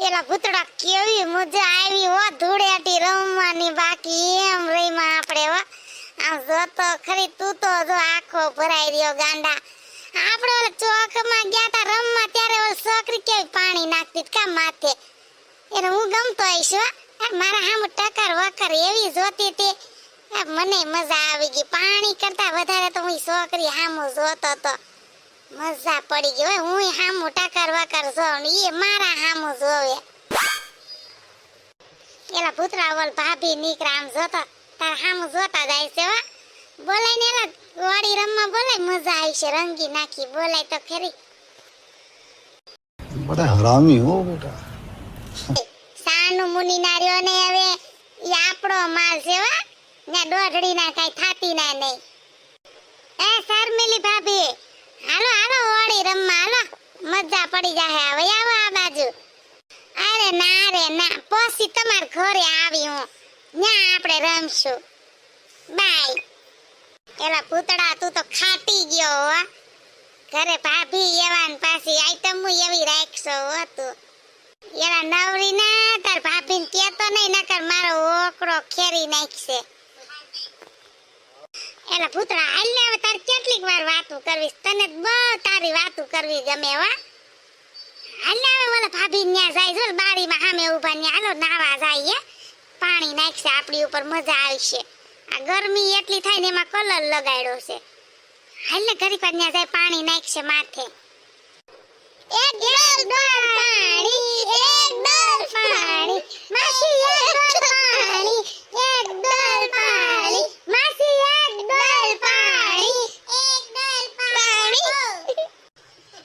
એલા ભૂતડા કેવી મજા આવી હો, ધૂળેટી રમવાની બાકી એમ રહીમાં આપણે હો. આમ જોતો ખરી, તું તો જો આખો ભરાઈ રહ્યો ગાંડા. આપણે ઓલા ચોકમાં ગયા તા રમવા, ત્યારે ઓલ છોકરી કેવી પાણી નાખતી કા માથે? એને હું ગમતો આવીશ હો. મારા હામ ટકર વકર એવી જોતી તે મને મજા આવી ગઈ. પાણી કરતા વધારે તો હું છોકરી હામું જોતો તો. મજા પડી ગઈ હું હા મોટા કરવા કરશો એ મારા હામું જોવે. પેલા ભૂતરાવલ ભાભી નીકળામ જોતો. તાર હામું જોતા જાય છે વા બોલાય ને એલા વાડી રમવા બોલાય મજા આવી છે. રંગી નાખી બોલાય તો ખરી બડા હરામી હો બેટા. સાનુ મુનિ નાર્યો ને હવે એ આપણો માલ છે વા ને દોઢડી ના કાઈ થાતી ના નહીં. એ સર મજા પડી જાય હવે આવો આ બાજુ. અરે ના રે, ના. પછી તમાર ઘરે આવી હું. ન્યા આપણે રમશું. બાય. એલા પૂતળા તું તો ખાટી ગયો હો ઘરે ભાભી એવાન પાછી આઈટમ એવી રાખશો હો, તું. એલા નવરી ના, તાર ભાભીને કેતો નહીં નકર મારો ઓકડો ખેરી નાખશે. એલા પૂતળા હાલ ને હવે તાર કેટલીક વાર વાતું કરવી તને બહુ તારી વાતું કરવી ગમે હો. હાલ ઓલા ભાભી ન્યા જાય છો બારીમાં સામે ઊભા ન્યા, હાલો, નાવા જાય પાણી નાખશે, આપણી ઉપર મજા આવશે. આ ગરમી એટલી થાય ને એમાં કલર લગાડ્યો છે. હાલ ઘડીક ન્યા જાય, પાણી નાખશે માથે. એક ડોલ ડોલ પાણી એક ડોલ પાણી માસી એક ડોલ પાણી એક ડોલ પાણી માસી એક ડોલ પાણી એક ડોલ પાણી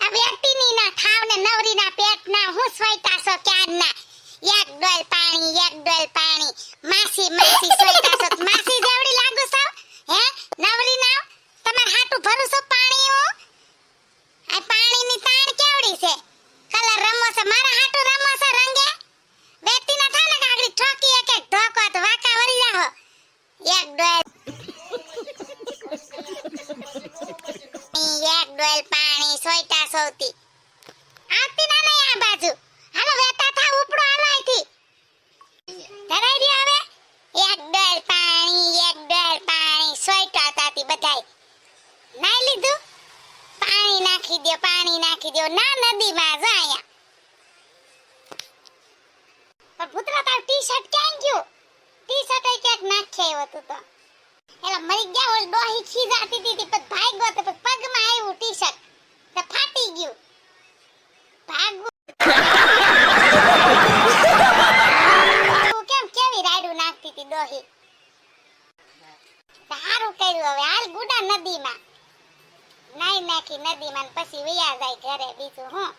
આ વ્યક્તિની ના થાવ ને નવરી ના પેટ ના હું સ્વૈતા છો ક્યાં ના એક ડોલ પાણી, એક ડોલ પાણી. માસી માસી સ્વૈતા છો. માસી જેવડી લાગુ સાવ હે? નવરી નાવ? તમાર હાટું ભરું છો પાણી હું? આ પાણીની તાણ કેવડી છે? કલર રમો છે? મારા હાટુ રમો છે રંગે? બેટી ના થાને કાગડી ઠોકી એક એક ઢોકો તો વાકા વરી જાહો. એક ડોલ એક ડોલ પાણી સોઈટા સોતી આવતી ના નહીં આ બાજુ હાલો વેતા થા ઉપડો હાલો અહીંથી ધરાઈ રહ્યો હવે એક ડોલ પાણી એક ડોલ પાણી સોઈટા તાતી બધાય નાઈ લીધું પાણી નાખી દો પાણી નાખી દો ના નદીમાં જાય પણ પુત્રા તાર ટી શર્ટ ક્યાં ગયું? ટી શર્ટ એ ક્યાંક નાખ્યા આવ્યો તું એલા, મરી ગયા ઓલ ડોહી ખીજાતી હતી પણ ભાઈ ગયો તો પગમાં આવ્યું ટી શર્ટ તો ફાટી ગયું. ભાગવું. કેમ કેવી રાયડું નાખતી હતી ડોહી સારું કર્યું હવે, હાલ ગુડા નદીમાં. નાખી નદીમાં પછી વયા જાય ઘરે બીજું હું.